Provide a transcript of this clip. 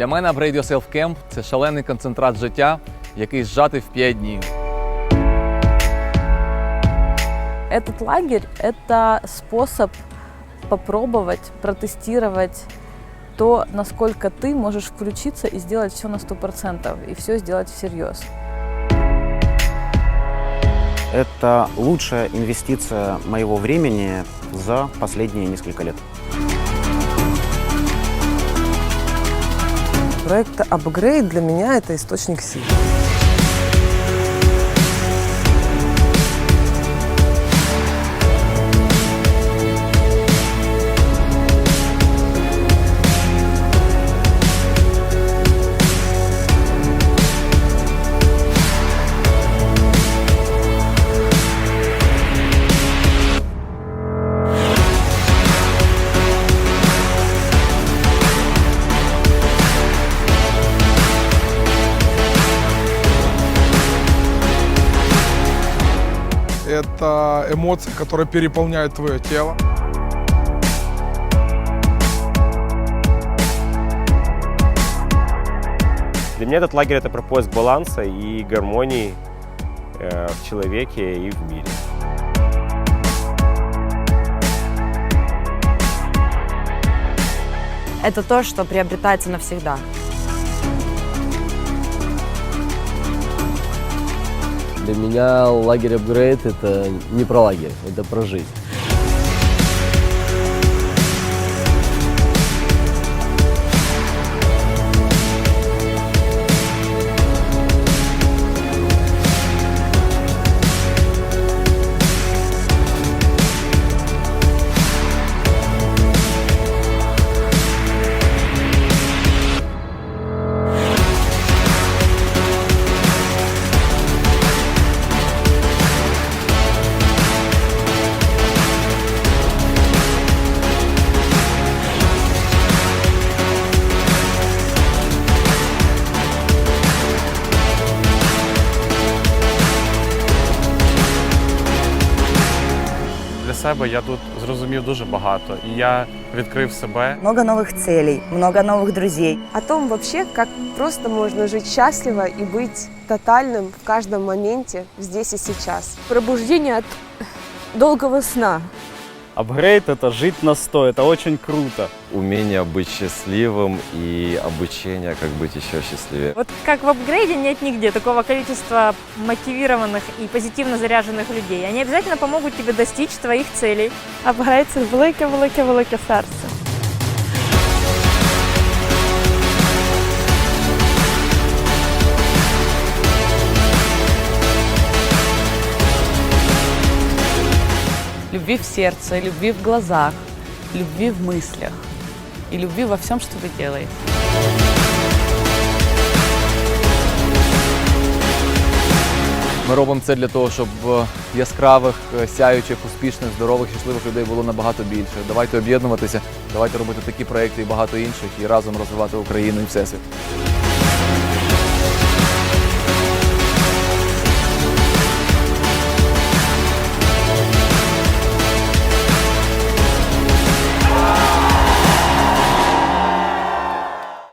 Для мене Upgrade Yourself Camp – це шалений концентрат життя, який зжатий в 5 днів. Этот лагерь – это способ попробовать, протестировать то, насколько ты можешь включиться и сделать все на 100%, и все сделать всерьез. Это лучшая инвестиция моего времени за последние несколько лет. Проект «Апгрейд» для меня – это источник сил. Это эмоции, которые переполняют твое тело. Для меня этот лагерь это про поиск баланса и гармонии э, в человеке и в мире. Это то, что приобретается навсегда. Для меня лагерь апгрейд это не про лагерь, это про жизнь. себе я тут зрозумів дуже багато, і я відкрив себе. Много новых целей, много новых друзей. О том вообще, как просто можно жить счастливо и быть тотальным в каждом моменте, здесь и сейчас. Пробуждение от долгого сна. Апгрейд это жить на 100, это очень круто. умение быть счастливым и обучение, как быть еще счастливее. Вот как в апгрейде нет нигде такого количества мотивированных и позитивно заряженных людей. Они обязательно помогут тебе достичь твоих целей. Апгрейд – це велике-велике-велике серце. Любви в сердце, любви в глазах, любви в мыслях и любви во всем, что вы делаете. Ми робимо це для того, щоб яскравих, е, сяючих, успішних, здорових, щасливих людей було набагато більше. Давайте об'єднуватися, давайте робити такі проекти і багато інших, і разом розвивати Україну і всесвіт.